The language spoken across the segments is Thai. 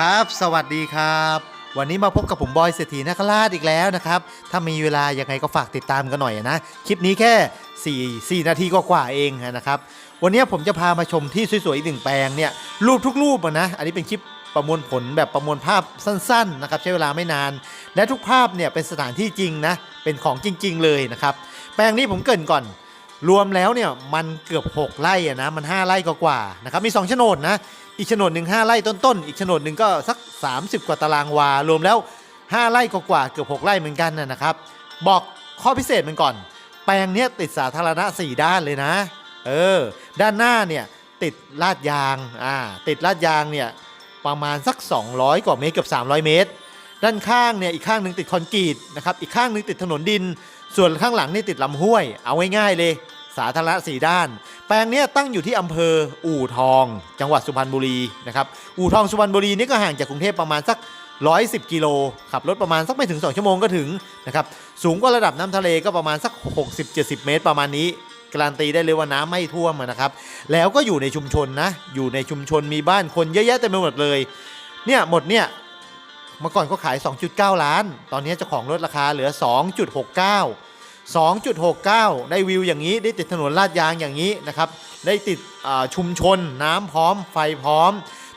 ครับ สวัสดีครับ วันนี้มาพบกับผมบอยเศรษฐีนักราชอีกแล้วนะครับ ถ้ามีเวลายังไงก็ฝากติดตามกันหน่อยนะ คลิปนี้แค่ 4 4 นาทีก็กว่าๆเองนะครับ วันนี้ผมจะพามาชมที่สวยๆอีกหนึ่งแปลงเนี่ย รูปทุกรูปนะ อันนี้เป็นคลิปประมวลผลแบบประมวลภาพสั้นๆนะครับใช้เวลาไม่นาน และทุกภาพเนี่ยเป็นสถานที่จริงนะ เป็นของจริง ๆ เลยนะครับ แปลงนี้ผมเกินก่อน รวมแล้วเนี่ยมันเกือบ 6ไร่อะนะมัน 5 ไร่กว่าๆนะครับมี2โฉนดนะอีกโฉนดหนึ่ง5ไร่ต้นๆอีกโฉนดหนึ่งก็สัก 30 กว่าตารางวา รวมแล้ว 5 ไร่กว่าๆเกือบ 6 ไร่เหมือนกันนะครับ บอกข้อพิเศษมันก่อน แปลงเนี้ยติดสาธารณะ 4 ด้านเลยนะเออด้านหน้าเนี่ยติดลาดยางอ่าติดลาดยางเนี่ยประมาณสัก 200 กว่าเมตรเกือบ300 เมตร ด้านข้างเนี่ยอีกข้างหนึ่งติดคอนกรีตนะครับอีกข้างหนึ่งติดถนนดิน ส่วนข้างหลังนี่ติดลำห้วยเอาง่ายๆเลย สาธารณะสีด้าน แปลงนี้ตั้งอยู่ที่อำเภออู่ทอง จังหวัดสุพรรณบุรีนะครับอู่ทองสุพรรณบุรีนี่ก็ห่างจากกรุงเทพประมาณสัก 110 กิโลขับรถประมาณสักไม่ถึง 2 ชั่วโมงก็ถึงนะครับสูงกว่าระดับน้ำทะเลก็ประมาณสัก 60-70 เมตรประมาณนี้การันตีได้เลยว่าน้ำไม่ท่วมนะครับ แล้วก็อยู่ในชุมชนนะ อยู่ในชุมชนมีบ้านคนเยอะแยะเต็มไปหมดเลย เนี่ยหมดเนี่ย เมื่อก่อนเขาขาย 2.9 ล้าน ตอนนี้เจ้าของลดราคาเหลือ 2.69 2.69 ได้วิวอย่างนี้ได้ติดถนนลาดยางอย่างนี้นะครับ ได้ติดชุมชนน้ำพร้อมไฟพร้อม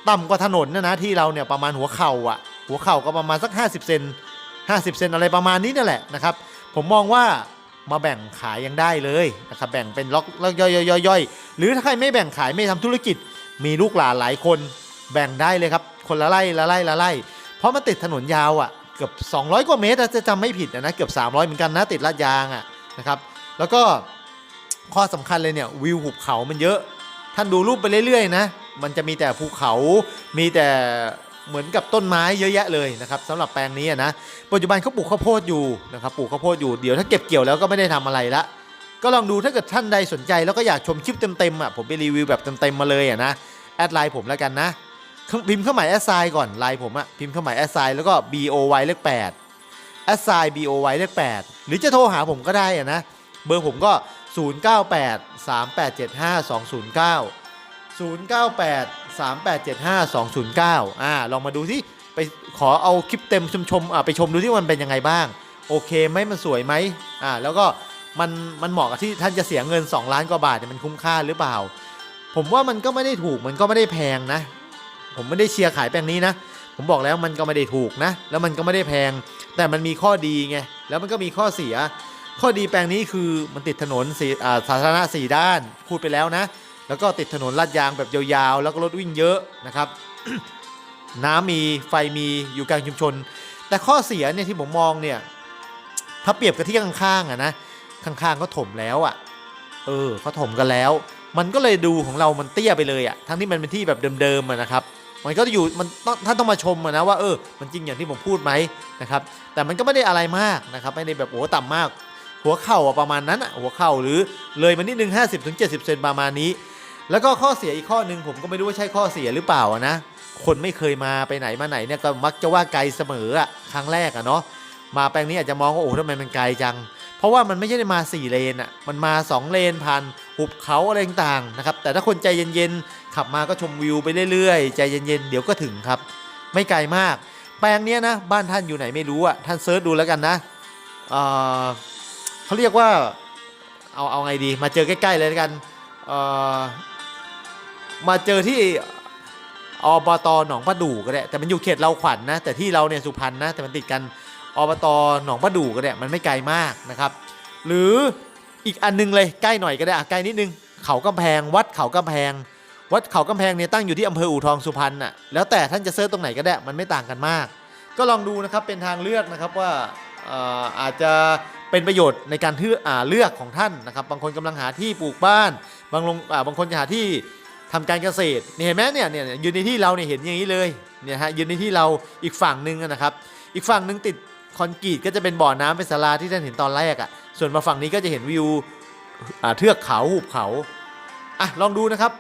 ต่ำกว่าถนนนะนะที่เราเนี่ยประมาณหัวเข่าอะ หัวเข่าก็ประมาณสัก 50 เซน50 เซนอะไรประมาณนี้นั่นแหละนะครับ ผมมองว่ามาแบ่งขายยังได้เลยนะครับแบ่งเป็นล็อกล็อกย่อยย่อยย่อยย่อยหรือถ้าใครไม่แบ่งขายไม่ทำธุรกิจ มีลูกหลานหลายคนแบ่งได้เลยครับ คนละไร่ละไร่ละไร่เพราะมันติดถนนยาวอะ เกือบ 200 กว่าเมตรจะจำไม่ผิดนะเกือบ 300 เหมือนกันนะติดลาดยางอะนะครับแล้วก็ข้อสำคัญเลยเนี่ยวิวหุบเขามันเยอะ ท่านดูรูปไปเรื่อยๆนะมันจะมีแต่ภูเขามีแต่เหมือนกับต้นไม้เยอะแยะเลยนะครับสำหรับแปลงนี้อะนะปัจจุบันเขาปลูกข้าวโพดอยู่นะครับปลูกข้าวโพดอยู่เดี๋ยวถ้าเก็บเกี่ยวแล้วก็ไม่ได้ทำอะไรละก็ลองดูถ้าเกิดท่านใดสนใจแล้วก็อยากชมคลิปเต็มๆอะผมไปรีวิวแบบเต็มๆมาเลยอะนะแอดไลน์ผมแล้วกันนะ พิมพ์เครื่องหมายแอดไซน์ก่อนไลน์ผมอะพิมพ์เครื่องหมายแอดไซน์แล้วก็ B O Y เลข8แอดไซน์ B O Y เลข8หรือจะโทรหาผมก็ได้อะนะ เบอร์ผมก็ 098 3875 209 098 3875 209อ่าลองมาดูที่ไปขอเอาคลิปเต็มชมชมอ่าไปชมดูที่มันเป็นยังไงบ้าง โอเคไหมมันสวยไหมอ่าแล้วก็มันมันเหมาะกับที่ท่านจะเสียเงิน 2 ล้านกว่าบาทเนี่ยมันคุ้มค่าหรือเปล่า ผมว่ามันก็ไม่ได้ถูกมันก็ไม่ได้แพงนะ ผมไม่ได้เชียร์ขายแปลงนี้นะ ผมบอกแล้วมันก็ไม่ได้ถูกนะ แล้วมันก็ไม่ได้แพง แต่มันมีข้อดีไง แล้วมันก็มีข้อเสีย ข้อดีแปลงนี้คือมันติดถนนสีาสาธารณะสี่ด้าน พูดไปแล้วนะ แล้วก็ติดถนนลาดยางแบบยาวๆ แล้วก็รถวิ่งเยอะนะครับ น้ำมีไฟมีอยู่กลางชุมชน แต่ข้อเสียเนี่ยที่ผมมองเนี่ย ถ้าเปรียบกับที่ข้างๆอะนะ ข้างๆก็ถมแล้วอะเออเขาถมกันแล้วมันก็เลยดูของเรามันเตี้ยไปเลยอะทั้งที่มันเป็นที่แบบเดิมๆนะครับ มันก็อยู่มันต้องท่านต้องมาชมนะว่าเออมันจริงอย่างที่ผมพูดไหมนะครับแต่มันก็ไม่ได้อะไรมากนะครับไม่ได้แบบโอ้ต่ำมาก หัวเข่าประมาณนั้นหัวเข่าหรือเลยมานิดนึง50-70ถึง70 เซนประมาณนี้ แล้วก็ข้อเสียอีกข้อหนึ่งผมก็ไม่รู้ว่าใช่ข้อเสียหรือเปล่านะคนไม่เคยมาไปไหนมาไหนเนี่ยก็มักจะว่าไกลเสมออะครั้งแรกอะเนาะมาแปลงนี้อาจจะมองว่าโอ้ทำไมมันไกลจัง เพราะว่ามันไม่ใช่ได้มา 4 เลนอะมันมา 2 เลนผ่าน หุบเขาอะไรต่างๆนะครับ แต่ถ้าคนใจเย็นๆ ขับมาก็ชมวิวไปเรื่อยๆ ใจเย็นๆ เดี๋ยวก็ถึงครับ ไม่ไกลมาก แปลงเนี้ยนะ บ้านท่านอยู่ไหนไม่รู้อะ ท่านเซิร์ชดูแล้วกันนะเเขาเรียกว่า เอาเอาไงดี มาเจอใกล้ๆเลยแล้วกัน มาเจอที่อบตหนองประดู่ก็ได้ แต่มันอยู่เขตเราขวัญนะ แต่ที่เราเนี่ยสุพรรณนะ แต่มันติดกันอบตหนองประดู่ก็ได้ มันไม่ไกลมากนะครับ หรือ อีกอันนึงเลยใกล้หน่อยก็ได้อะใกล้นิดนึงเขากำแพง วัดเขากำแพง วัดเขากำแพงเนี่ยตั้งอยู่ที่อำเภออู่ทองสุพรรณน่ะแล้วแต่ท่านจะเซิร์ชตรงไหนก็ได้มันไม่ต่างกันมาก ก็ลองดูนะครับเป็นทางเลือกนะครับว่าอาจจะเป็นประโยชน์ในการเลือกของท่านนะครับบางคนกำลังหาที่ปลูกบ้าน บางลงอ่าบางคนจะหาที่ทำการเกษตรเห็นไหมเนี่ยเนี่ยยืนในที่เราเนี่ยเห็นอย่างนี้เลยเนี่ยฮะยืนในที่เราอีกฝั่งหนึ่งนะครับ อีกฝั่งหนึ่งติดคอนกรีตก็จะเป็นบ่อน้ำเป็นศาลาที่ท่านเห็นตอนแรกอะ่ะ ส่วนมาฝั่งนี้ก็จะเห็นวิวเทือกเขาหุบเขาอะลองดูนะครับ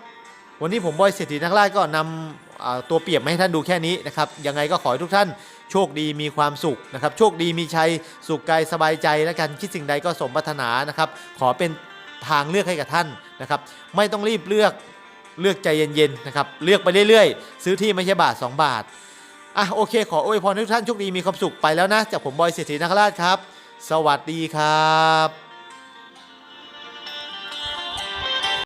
วันนี้ผมบอยเศรษฐีนักล่าก็นำตัวเปรียบมาให้ท่านดูแค่นี้นะครับยังไงก็ขอให้ทุกท่านโชคดีมีความสุขนะครับ โชคดีมีชัยสุขกายสบายใจและกันคิดสิ่งใดก็สมปรารถนานะครับ ขอเป็นทางเลือกให้กับท่านนะครับ ไม่ต้องรีบเลือกเลือกใจเย็นๆนะครับเลือกไปเรื่อยๆ ซื้อที่ไม่ใช่บาท 2 บาทอะโอเค ขออวยพรให้ทุกท่านโชคดีมีความสุขไปแล้วนะ จากผมบอยเศรษฐีนาคราชครับ สวัสดีครับ